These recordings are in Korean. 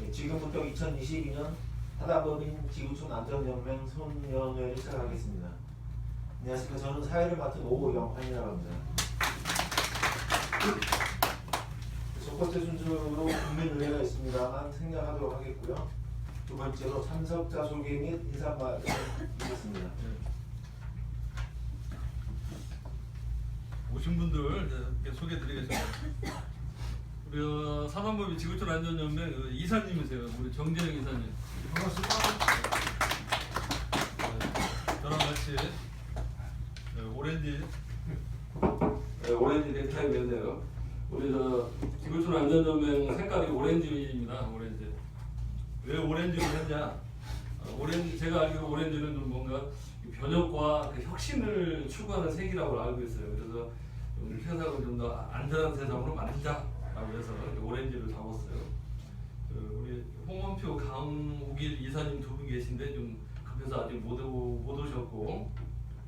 네, 지금부터 2022년 하다법인 지구촌 안전연맹 손연회를 시작하겠습니다. 안녕하십니까. 저는 사회를 맡은 오영환이라고 합니다. 첫 번째 순서로 국민의회가 있습니다만 생략하도록 하겠고요. 두 번째로 참석자 소개 및 인사 말씀드리겠습니다. 오신 분들 소개드리겠습니다. 우리 어, 사단법인 지구촌 안전연맹 그 이사님이세요. 우리 정진영 이사님. 반갑습니다. 저랑 같이 네, 오렌지 네, 오렌지 넥타이였네요. 우리 저 지구촌 안전연맹 색깔이 오렌지입니다. 오렌지. 왜 오렌지를 했냐? 어, 오렌지 제가 알기로 오렌지는 좀 뭔가 이 변혁과 그 혁신을 추구하는 색이라고 알고 있어요. 그래서 좀 세상을 좀 더 안전한 세상으로 만들자 해서 이렇게 오렌지를 잡았어요. 그 우리 홍원표 강우길 이사님 두 분 계신데 좀 급해서 아직 못, 오, 못 오셨고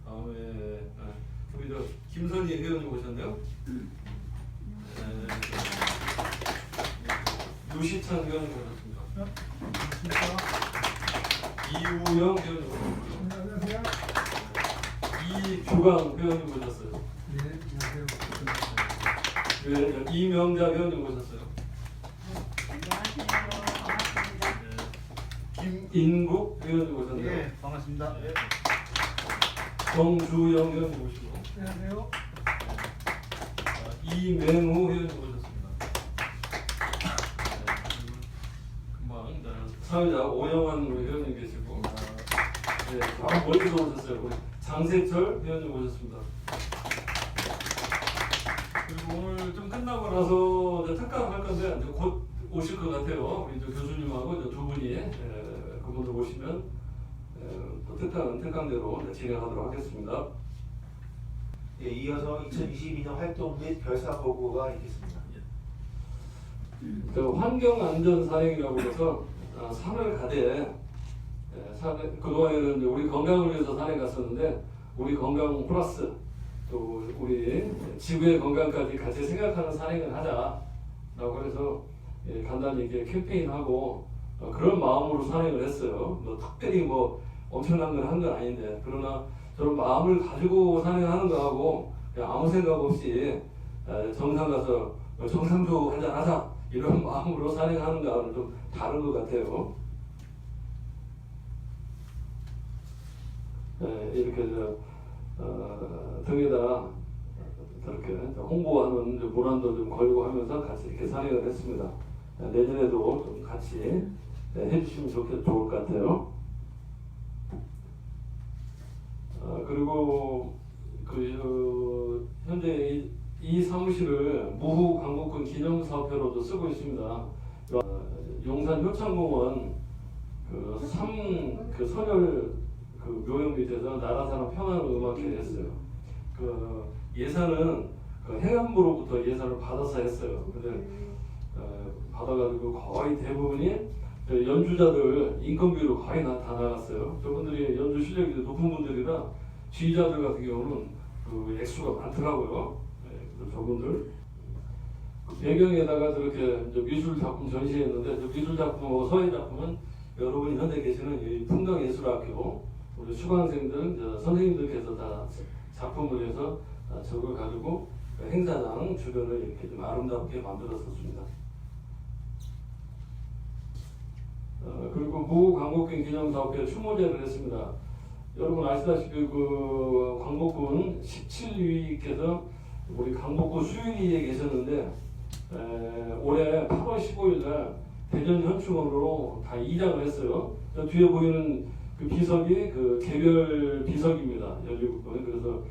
다음에 아, 우리 저 김선희 회원님 오셨네요. 네, 유시찬 회원님 오셨습니다. 이우영 회원님 오셨습니다. 안녕하세요. 이규강 회원님 오셨어요. 네, 안녕하세요. 네, 이명자 회원님 오셨어요. 안녕하세요. 반갑습니다. 네, 김인국 회원님 오셨네요. 예, 반갑습니다. 네. 정주영 회원님 오시고 안녕하세요. 아, 이맹우 회원님 오셨습니다. 네, 금방 네, 사회자 오영환 회원님 계시고 네, 바로 멀리서 오셨어요. 우리 장세철 회원님 오셨습니다. 그리고 오늘 좀 끝나고 나서 이제 특강 할 건데 이제 곧 오실 것 같아요. 우리 이제 교수님하고 이제 두 분이 에, 그분들 오시면 에, 또 특강 특강대로 이제 진행하도록 하겠습니다. 예, 이어서 2022년 활동 및 결사 보고가 있겠습니다. 그 환경안전사행이라고 해서 어, 산을 가되 에, 산에, 그동안에는 이제 우리 건강을 위해서 산에 갔었는데 우리 건강 플러스 또 우리 지구의 건강까지 같이 생각하는 산행을 하자라고 해서 예, 간단히 이렇게 캠페인하고 어, 그런 마음으로 산행을 했어요. 뭐 특별히 뭐 엄청난 걸한건 아닌데 그러나 저런 마음을 가지고 산행하는 거하고 아무 생각 없이 에, 정상 가서 어, 정상도 한잔 하자 이런 마음으로 산행하는 거하고는 좀 다른 것 같아요. 에, 이렇게 저 어, 등에다 저렇게 홍보하는 문안도 좀 걸고 하면서 같이 이렇게 산행을 했습니다. 에, 내년에도 좀 같이 에, 해주시면 좋겠, 좋을 것 같아요. 어, 그리고 그 어, 현재 이, 이 사무실을 무후 광복군 기념사업회로도 쓰고 있습니다. 어, 용산 효창공원 그삼그 선열 그 묘역 밑에서 나라사랑 평화음악회 했어요. 그 예산은 그 행안부로부터 예산을 받아서 했어요. 근데 어, 받아가지고 거의 대부분이 저 연주자들 인건비로 거의 다, 다 나갔어요. 저분들이 연주 실력이 높은 분들이라 지휘자들 같은 경우는 그 액수가 많더라고요. 네, 저분들 그 배경에다가 저렇게 미술 작품 전시했는데 저 미술 작품하고 서예 작품은 여러분이 현재 계시는 이 풍경예술학교 우리 수강생들 저 선생님들께서 다 작품을 해서 아, 저걸 가지고 그 행사장 주변을 이렇게 좀 아름답게 만들었었습니다. 어, 그리고 무 광복군 기념사업회 추모제를 했습니다. 여러분 아시다시피 그 광복군 17위께서 우리 광복군 수유리에 계셨는데 에, 올해 8월 15일 날 대전 현충원으로 다 이장을 했어요. 저 뒤에 보이는 그 비석이 그 개별 비석입니다. 연립국은 그래서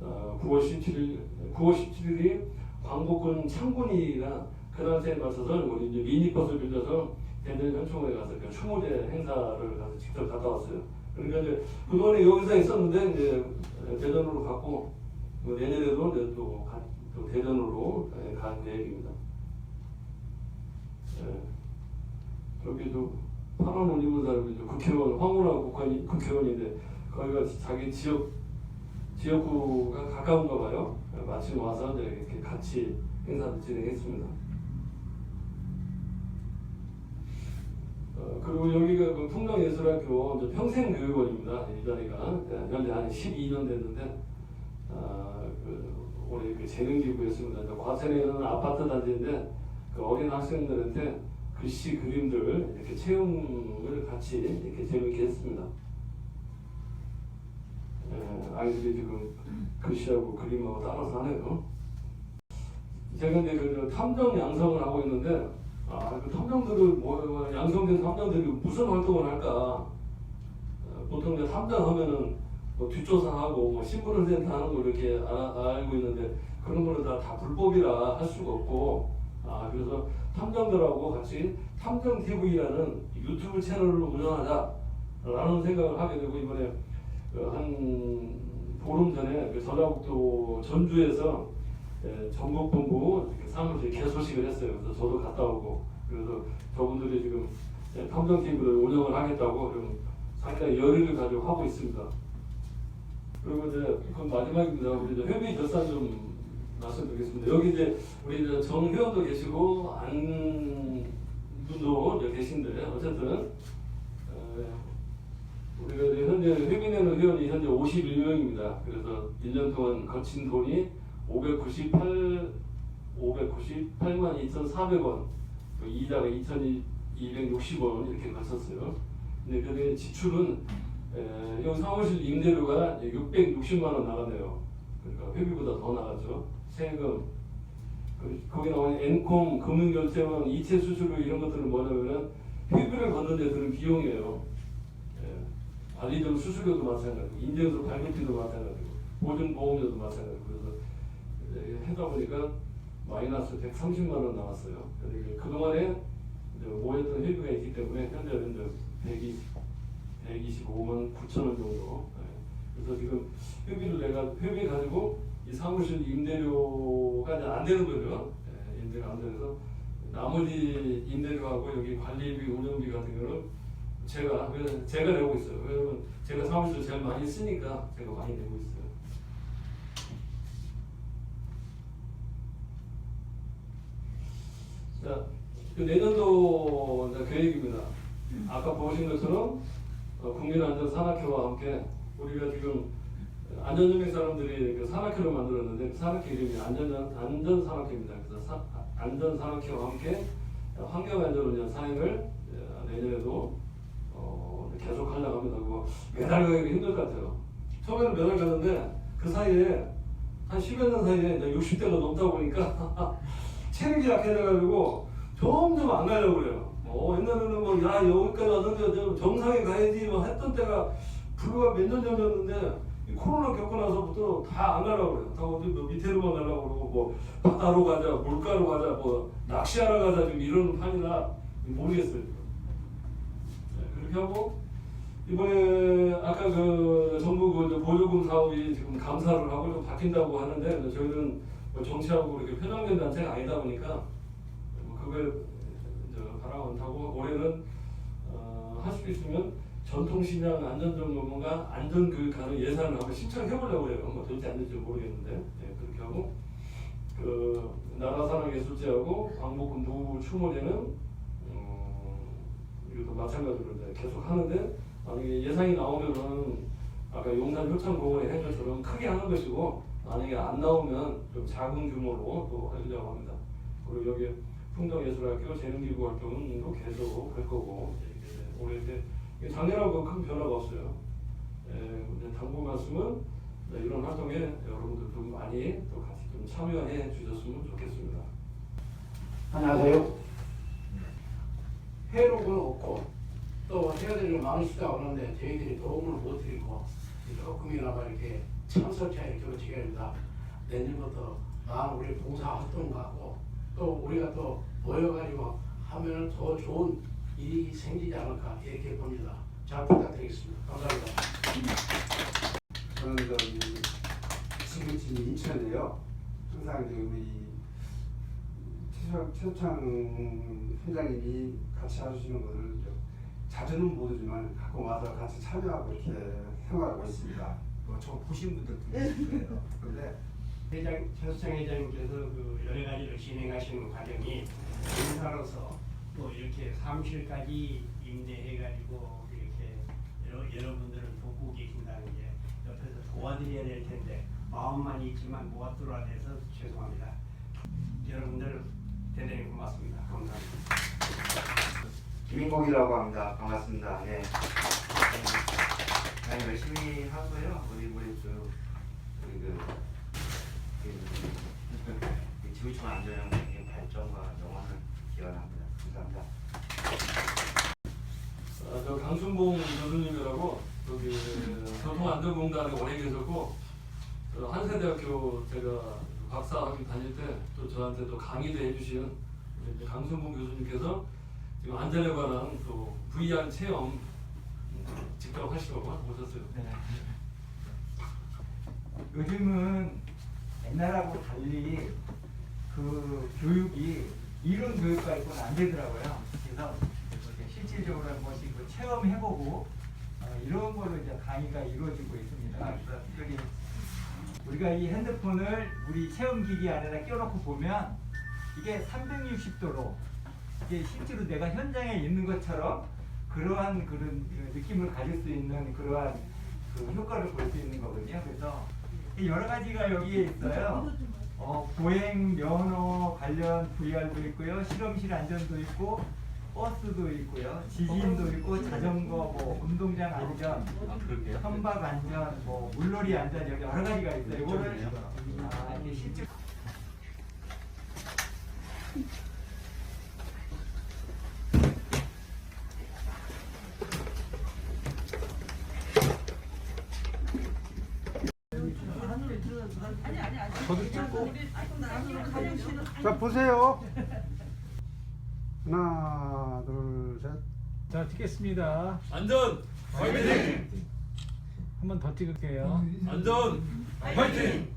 어, 9월 17일 9월 17일이 광복군 창군이나 그 당시에 맞춰서 우리 이제 미니버스를 빌려서 대전 현충원에 가서 그 추모제 행사를 가서 직접 갔다 왔어요. 그러니까 이제 그동안에 여기서 있었는데 이제 대전으로 갔고 뭐 내년에도 이제 또, 가, 또 대전으로 예, 갈 계획입니다. 예. 여기도 파란 옷 입은 사람이 이제 국회의원 황운하 국회의원, 국회의원인데 거기가 자기 지역 지역구가 가까운가 봐요. 마침 와서 이렇게 같이 행사를 진행했습니다. 그리고 여기가 그 풍령예술학교 이제 평생교육원입니다. 이 자리가 예, 현재 한 12년 됐는데 아, 그 올해 그 재능기부였습니다. 이제 과천에는 아파트 단지인데 그 어린 학생들한테 글씨 그림들 이렇게 체험을 같이 이렇게 재밌게 했습니다. 예, 아이들이 지금 글씨하고 그림하고 따라서 하네요. 제가 이제 그 탐정 양성을 하고 있는데 아, 그 탐정들을 뭐 양성된 탐정들이 무슨 활동을 할까? 어, 보통 이제 탐정 하면은 뭐 뒷조사하고 뭐 신분을 센터 하는 거 이렇게 아- 알고 있는데 그런 거는 다, 다 불법이라 할 수가 없고 아 그래서 탐정들하고 같이 탐정 TV라는 유튜브 채널을 운영하자라는 생각을 하게 되고 이번에 그한 보름 전에 그 전라북도 전주에서 예, 전국본부 사무실 개소식을 했어요. 그래서 저도 갔다 오고 그래서 저분들이 지금 예, 탐정 TV를 운영을 하겠다고 좀 상당히 열의를 가지고 하고 있습니다. 그리고 이제 그 마지막입니다. 우리 이제 회비 결산 좀 말씀드리겠습니다. 여기 이제 우리 정회원도 계시고 안 분도 계신데 어쨌든 어, 우리가 현재 회비내는 회원이 현재 51명입니다. 그래서 1년 동안 거친 돈이 598 598만 2,400원, 그 이자가 2,260원 이렇게 거쳤어요. 근데 그 지출은 에, 이 사무실 임대료가 660만 원 나가네요. 그러니까 회비보다 더 나갔죠. 세금, 그, 거기 나오는 엔콤, 금융결제원, 이체 수수료 이런 것들은 뭐냐면은 회비를 걷는 데 드는 비용이에요. 예. 관리점 수수료도 마찬가지고, 인증서 발급비도 마찬가지고, 보증보험료도 마찬가지고, 그래서 예, 하다 보니까 마이너스 130만 원 나왔어요. 이게 그동안에 모였던 회비가 있기 때문에 현재는 이제 120, 125만 9천 원 정도. 예. 그래서 지금 회비를 내가 회비 가지고 이 사무실 임대료가 안 되는 거죠. 예, 임대가 안 돼서 나머지 임대료하고 여기 관리비, 운영비 같은 거는 제가 왜- 제가 내고 있어요. 왜냐면 제가 사무실을 제일 많이 쓰니까 제가 많이 내고 있어요. 자, 그 내년도 계획입니다. 아까 보신 것처럼 어, 국민안전산악회와 함께 우리가 지금 안전정책 사람들이 그 산악회를 만들었는데 그 산악회 이름이 안전 안전 산악회입니다. 그래서 사, 안전 산악회와 함께 환경 안전운전 사행을 어, 내년에도 어, 계속 하려고 합니다. 그거 매달 가기가 힘들 것 같아요. 처음에는 매달 가는데 그 사이에 한 10여 년 사이에 이제 60대가 넘다 보니까 체력이 약해져가지고 점점 안 가려고 그래요. 어, 옛날에는 뭐, 야, 여기까지 왔는데 저 정상에 가야지 뭐 했던 때가 불과 몇 년 전이었는데 이 코로나 겪고 나서부터 다 안 가려고 그래요. 다 어디 뭐 밑에로만 가려고 그러고 뭐 바다로 가자, 물가로 가자, 뭐 낚시하러 가자 지금 이러는 판이라 모르겠어요. 네, 그렇게 하고 이번에 아까 그 정부 그 보조금 사업이 지금 감사를 하고 좀 바뀐다고 하는데 저희는 뭐 정치하고 이렇게 편향된 단체가 아니다 보니까 뭐 이제 바라만타고 올해는 어, 할수 있으면 전통시장 안전점검과 안전교육하는 예산을 한번 신청해 보려고 해요. 뭐 될지 안 될지 모르겠는데 예, 그렇게 하고 그 나라산업예술제하고 광복군 노후 추모제는 음, 이것도 마찬가지로 이제 계속 하는데 만약에 예산이 나오면은 아까 용산 효창공원에 한 것처럼 크게 하는 것이고 만약에 안 나오면 좀 작은 규모로 또 하려고 합니다. 그리고 여기 풍덕예술학교 재능기부 활동도 계속 할 거고 올해 이제 작년하고 큰 변화가 없어요. 예, 당부 말씀은 네, 이런 활동에 여러분들 좀 많이 또 같이 좀 참여해 주셨으면 좋겠습니다. 안녕하세요. 해로는 없고 또 해야 될 일 많으시다 그러는데 저희들이 도움을 못 드리고 조금이나마 이렇게 어떻게 합니다. 내년부터 많은 우리 봉사 활동 갖고 또 우리가 또 모여가지고 하면 더 좋은 일이 생기지 않을까 이렇게 봅니다. 잘 부탁드리겠습니다. 감사합니다. 저는 저기 지구팀 인천이에요. 항상 이제 우리 최창 회장님이 같이 해주시는 것을 좀 자주는 모르지만 가끔 와서 같이 참여하고 이렇게 생활하고 있습니다. 뭐저 보신 분들도 거예요. 그런데 회장 최수창 회장님께서 그 여러 가지를 진행하시는 과정이 인사로서 또 이렇게 사무실까지 임대해가지고 이렇게 여러, 여러분들을 돕고 계신다는 게 옆에서 도와드려야 될 텐데 마음만 있지만 뭐가 뚫어내서 죄송합니다. 여러분들 대단히 고맙습니다. 감사합니다. 김인국이라고 합니다. 반갑습니다. 네. 네, 열심히 하고요. 우리 우리 그 우리 그, 그, 그 지구촌 안전형의 발전과 영원을 기원합니다. 전공단에 오래 계셨고 저 한세대학교 제가 박사 학위 다닐 때 또 저한테 또 강의도 해주신 강순봉 교수님께서 지금 안전에 관한 또 VR 체험 음, 직접 하시려고 오셨어요. 요즘은 옛날하고 달리 그 교육이 이론 교육과 있고는 안 되더라고요. 그래서 실질적으로 한 번씩 그 체험해보고 강의가 이루어지고 있습니다. 그래서 특별히 우리가 이 핸드폰을 우리 체험기기 안에다 껴놓고 보면 이게 360도로 이게 실제로 내가 현장에 있는 것처럼 그러한 그런 그 느낌을 가질 수 있는 그러한 그 효과를 볼 수 있는 거거든요. 그래서 이 여러 가지가 여기에 있어요. 어, 보행 면허 관련 VR도 있고요. 실험실 안전도 있고 버스도 있고요. 지진도 있고 자전거 뭐 운동장 안전, 선박 안전, 뭐 물놀이 안전 여기 여러 가지가 있어요. 이거를 아, 이게 실제 자 보세요. 하나, 둘, 셋. 자 찍겠습니다. 안전 한번 더 찍을게요. 안전 화이팅!